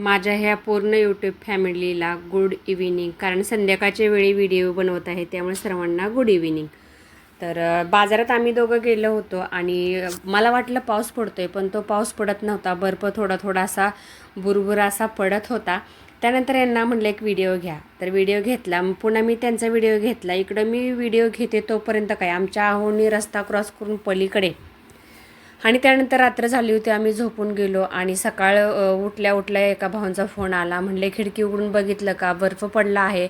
माझ्या ह्या पूर्ण यूट्यूब फॅमिलीला गुड इव्हिनिंग कारण संध्याकाळच्या वेळी व्हिडिओ बनवत आहे त्यामुळे सर्वांना गुड इव्हिनिंग तर बाजारात आम्ही दोघं गेलो होतो आणि मला वाटलं पाऊस पडतो आहे पण तो पाऊस पडत नव्हता. बर्फ थोडा थोडासा बुरबुरा असा पडत होता. त्यानंतर यांना म्हटलं एक व्हिडिओ घ्या. तर व्हिडिओ घेतला. मग पुन्हा मी त्यांचा व्हिडिओ घेतला. इकडं मी व्हिडिओ घेते तोपर्यंत काय? आमच्या आहोनी रस्ता क्रॉस करून पलीकडे आणि त्यानंतर रात्र झाली होती आम्ही झोपून गेलो आणि सकाळ उठल्या उठल्या एका भावांचा फोन आला म्हणले खिडकी उघडून बघितलं का? बर्फ पडला आहे.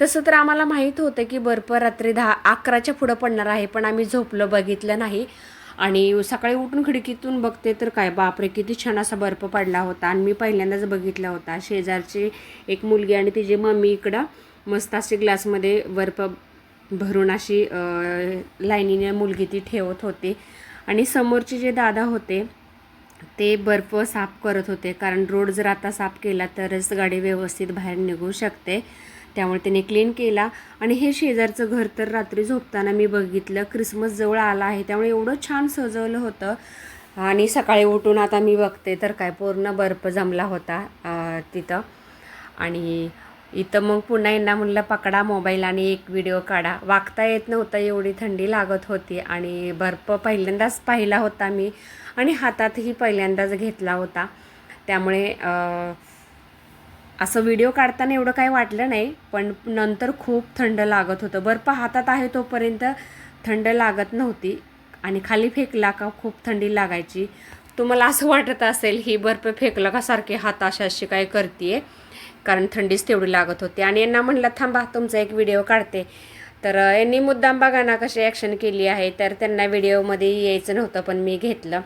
तसं तर आम्हाला माहीत होतं की बर्फ रात्री दहा अकराच्या पुढं पडणार आहे पण आम्ही झोपलं बघितलं नाही. आणि सकाळी उठून खिडकीतून बघते तर काय बापरे किती छान असा बर्फ पडला होता. आणि मी पहिल्यांदाच बघितला होता. शेजारची एक मुलगी आणि तिची मम्मी इकडं मस्त अशी ग्लासमध्ये बर्फ भरून अशी लाईनीने मुलगी ती ठेवत होती. आणि समोरचे जे दादा होते ते बर्फ साफ करत होते. कारण रोड जर आता साफ केला तरच गाडी व्यवस्थित बाहेर निघू शकते. त्यामुळे त्याने क्लीन केला. आणि हे शेजारचं घर तर रात्री झोपताना मी बघितलं. क्रिसमस जवळ आला आहे. त्यामुळे एवढं छान सजवलं होतं. आणि सकाळी उठून आता मी बघते तर काय पूर्ण बर्फ जमला होता तिथं. आणि इथं मग पुन्हा यांना म्हणलं पकडा मोबाईल आणि एक व्हिडिओ काढा. वागता येत नव्हतं एवढी थंडी लागत होती आणि बर्फ पहिल्यांदाच पाहिला होता मी आणि हातातही पहिल्यांदाच घेतला होता. त्यामुळे असं व्हिडिओ काढताना एवढं काही वाटलं नाही पण नंतर खूप थंड लागत होतं. बर्फ हातात आहे तोपर्यंत थंड लागत नव्हती आणि खाली फेकला का खूप थंडी लागायची. तुम्हाला असं वाटत असेल ही बर्फ फेकलं का सारखी हात अशी अशी काय करते कारण थंडीच तेवढी लागत होती. आणि यांना म्हणलं थांबा तुमचा एक व्हिडिओ काढते. तर यांनी मुद्दाम बघा ना कशी ॲक्शन केली आहे. तर त्यांना व्हिडिओमध्ये यायचं नव्हतं पण मी घेतलं.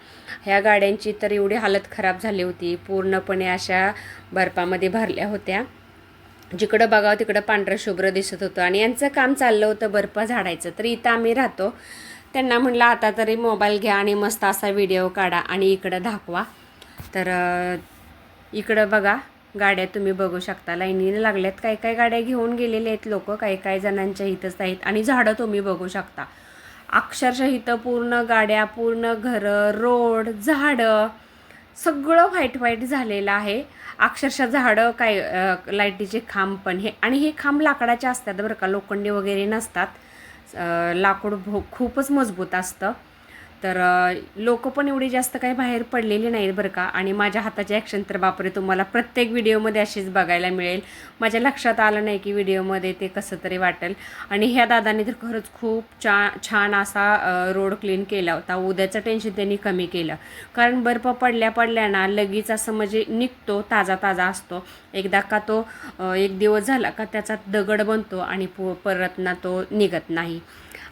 ह्या गाड्यांची तर एवढी हालत खराब झाली होती. पूर्णपणे अशा बर्फामध्ये भरल्या होत्या. जिकडं बघावं तिकडं पांढरं शुभ्र दिसत होतं. आणि यांचं काम चाललं होतं बर्फ झाडायचं. तर इथं आम्ही राहतो. त्यांना म्हटलं आता तरी मोबाईल घ्या आणि मस्त असा व्हिडिओ काढा आणि इकडं दाखवा. तर इकडं बघा. गाड्या तुम्ही बघू शकता. लाईनीने लागल्यात. काही काही गाड्या घेऊन गेलेले आहेत लोक. काही काही जणांच्या इथंच आहेत. आणि झाडं तुम्ही बघू शकता. अक्षरशः इथं पूर्ण गाड्या पूर्ण घरं रोड झाडं सगळं व्हाईट व्हाईट झालेलं आहे. अक्षरशः झाडं काय लाईटीचे खांब पण हे. आणि हे खांब लाकडाचे असतात बरं का. लोखंडी वगैरे नसतात. लाकूड भो खूपच मजबूत असतं. तर लोक पण एवढी जास्त काही बाहेर पडलेली नाहीत बरं का. आणि माझ्या हाताची ॲक्शन तर बापरे तुम्हाला प्रत्येक व्हिडिओमध्ये अशीच बघायला मिळेल. माझ्या लक्षात आलं नाही की व्हिडिओमध्ये ते कसं तरी वाटेल. आणि ह्या दादांनी तर खरंच खूप छा छान असा रोड क्लीन केला होता. उद्याचं टेन्शन त्यांनी कमी केलं. कारण बर्फ पडल्या पडल्या ना लगेच असं म्हणजे निघतो ताजा ताजा असतो. एकदा का तो एक दिवस झाला का त्याचा दगड बनतो आणि पु परत ना तो निघत नाही.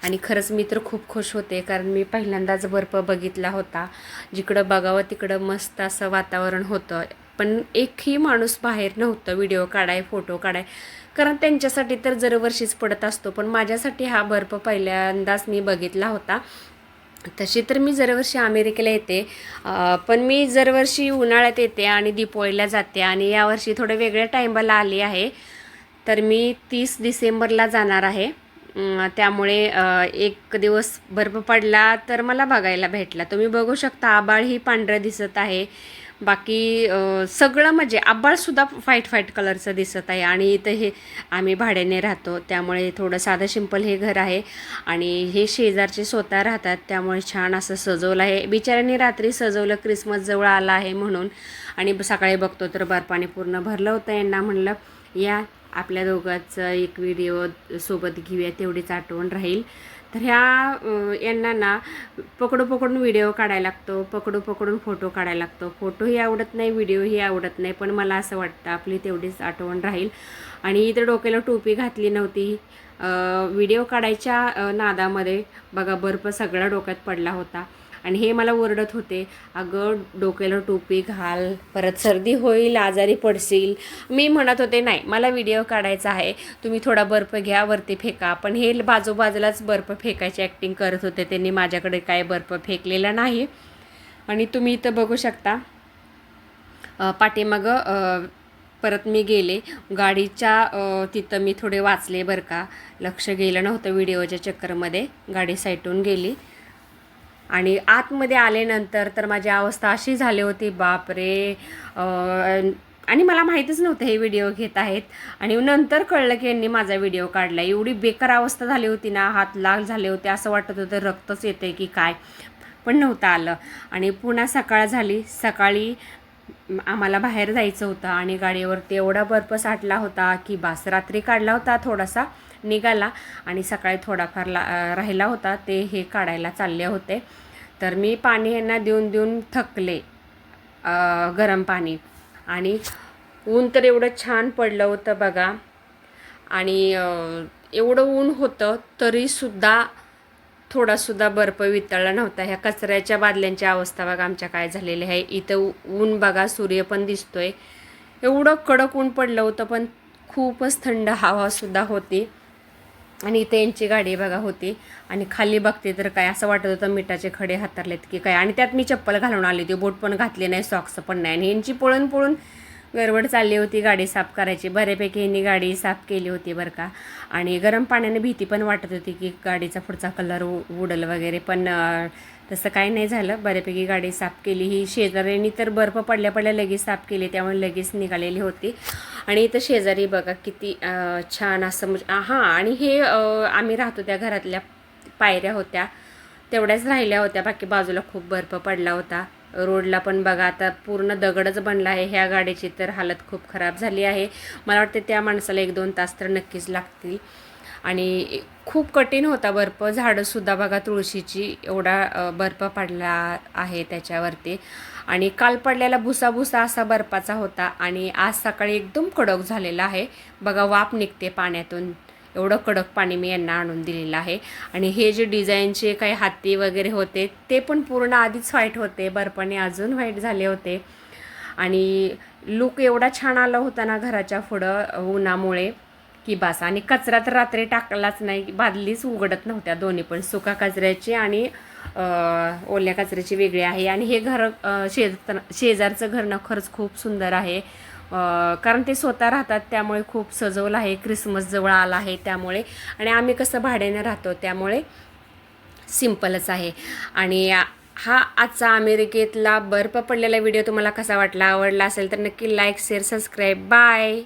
आणि खरंच मी तर खूप खुश होते कारण मी पहिल्यांदाच बर्फ बघितला होता जिकडं बघावं तिकडं मस्त असं वातावरण होतं. पण एकही माणूस बाहेर नव्हतं व्हिडिओ काढाय फोटो काढाय. कारण त्यांच्यासाठी तर दरवर्षीच पडत असतो पण माझ्यासाठी हा बर्फ पहिल्यांदाच मी बघितला होता. तशी तर मी दरवर्षी अमेरिकेला येते पण मी दरवर्षी उन्हाळ्यात येते आणि दिपोळीला जाते आणि यावर्षी थोडं वेगळ्या टाईमाला आली आहे. तर मी तीस डिसेंबरला जाणार आहे. त्यामुळे एक दिवस बर्फ पडला तर मला बघायला भेटला. तुम्ही बघू शकता आबाळ ही पांढरं दिसत आहे. बाकी सगळं म्हणजे आबाळसुद्धा फाईट फाईट कलरचं दिसत आहे आणि इथं हे आम्ही भाड्याने राहतो. त्यामुळे थोडं साधं सिंपल हे घर आहे आणि हे शेजारचे स्वतः राहतात. त्यामुळे छान असं सजवलं आहे. बिचाऱ्यांनी रात्री सजवलं क्रिसमस जवळ आला आहे म्हणून. आणि सकाळी बघतो तर बर्फाने पूर्ण भरलं होतं. यांना म्हणलं या आपल्या दोघांचं एक व्हिडिओ सोबत घेऊया तेवढीच आठवण राहील. तर ह्या यांना ना पकडू पकडून व्हिडिओ काढायला लागतो पकडू पकडून फोटो काढायला लागतो. फोटोही आवडत नाही व्हिडिओही आवडत नाही पण मला असं वाटतं आपली तेवढीच आठवण राहील. आणि इथं डोक्याला टोपी घातली नव्हती. व्हिडिओ काढायच्या नादामध्ये बघा बर्फ सगळा डोक्यात पडला होता. आणि हे मला ओरडत होते. अगं डोक्याला टोपी घाल परत सर्दी होईल आजारी पडशील. मी म्हणत होते नाही मला व्हिडिओ काढायचा आहे. तुम्ही थोडा बर्फ घ्या वरती फेका. पण हे बाजूबाजूलाच बर्फ फेकायची ॲक्टिंग करत होते त्यांनी. माझ्याकडे काय बर्फ फेकलेला नाही. आणि तुम्ही इथं बघू शकता. पाठीमागं परत मी गेले. गाडीच्या तिथं मी थोडे वाचले बरं का. लक्ष गेलं नव्हतं व्हिडिओच्या चक्करमध्ये. गाडी साईटून गेली. आणि आतमध्ये आल्यानंतर तर माझी अवस्था अशी झाली होती बापरे. रे आणि मला माहीतच नव्हतं हे व्हिडिओ घेत आहेत. आणि नंतर कळलं की यांनी माझा व्हिडिओ काढला एवढी बेकार अवस्था झाली होती ना हात लाल झाले होते असं वाटत होतं रक्तच येते की काय. पण नव्हतं आलं. आणि पुन्हा सकाळ झाली. सकाळी आम्हाला बाहेर जायचं होतं आणि गाडीवरती एवढा बर्फ साठला होता की बास रात्री काढला होता थोडासा. निघाला आणि सकाळी थोडाफार ला राहिला होता ते हे काढायला चालले होते. तर मी पाणी यांना देऊन देऊन थकले गरम पाणी. आणि ऊन तर एवढं छान पडलं होतं बघा. आणि एवढं ऊन होतं तरीसुद्धा थोडासुद्धा बर्फ वितळला नव्हता. ह्या कचऱ्याच्या बादल्यांची अवस्था बघा आमच्या काय झालेली आहे. इथं ऊन बघा सूर्य पण दिसतोय. एवढं कडक ऊन पडलं होतं पण खूपच थंड हवासुद्धा होती. आणि इथे यांची गाडी बघा होती. आणि खाली बघते तर काय असं वाटत होतं मिठाचे खडे हातारलेत की काय. आणि त्यात मी चप्पल घालून आली होती. बोट पण घातली नाही सॉक्स पण नाही. आणि यांची पळून पळून गडबड चालली होती गाडी साफ करायची. बऱ्यापैकी यांनी गाडी साफ केली होती बरं का. आणि गरम पाण्याने भीती पण वाटत होती की गाडीचा पुढचा कलर उडल वगैरे. पण तसं काही नाही झालं. बऱ्यापैकी गाडी साफ केली. ही शेजाऱ्यांनी तर बर्फ पडल्या पडल्या लगेच साफ केली. त्यामुळे लगेच निघालेली होती. आणि इथं शेजारी बघा किती छान असं म्हणजे हां. आणि हे आम्ही राहतो त्या घरातल्या पायऱ्या होत्या. तेवढ्याच राहिल्या होत्या. बाकी बाजूला खूप बर्फ पडला होता. रोडला पण बघा आता पूर्ण दगडच बनला आहे. ह्या गाडीची तर हालत खूप खराब झाली आहे. मला वाटते त्या माणसाला एक दोन तास तर नक्कीच लागतील. आणि खूप कठीण होता बर्फ. झाडंसुद्धा बघा तुळशीची एवढा बर्फ पडला आहे त्याच्यावरती. आणि काल पडलेला भुसा भुसा असा बर्फाचा होता आणि आज सकाळी एकदम कडक झालेला आहे. बघा वाफ निघते पाण्यातून. एवढं कडक पाणी मी यांना आणून दिलेलं आहे. आणि हे जे डिझाईनचे काही हाती वगैरे होते ते पण पूर्ण आधीच व्हाईट होते बर्फाने अजून व्हाईट झाले होते. आणि लुक एवढा छान आला होता ना घराच्या पुढं उन्हामुळे की बास. आणि कचरा तर रात्री टाकलाच नाही बादलीच उघडत नव्हत्या दोन्ही पण. सुका कचऱ्याची आणि ओल्या कचऱ्याची वेगळी आहे. आणि हे घर शेज शेजारचं घर ना खरंच खूप सुंदर आहे. कारण ते स्वतः राहतात त्यामुळे खूप सजवलं आहे क्रिसमस जवळ आला आहे त्यामुळे. आणि आम्ही कसं भाड्याने राहतो त्यामुळे सिम्पलच आहे. आणि हा आजचा अमेरिकेतला बर्फ पडलेला व्हिडिओ तुम्हाला कसा वाटला आवडला असेल तर नक्की लाईक शेअर सबस्क्राईब. बाय!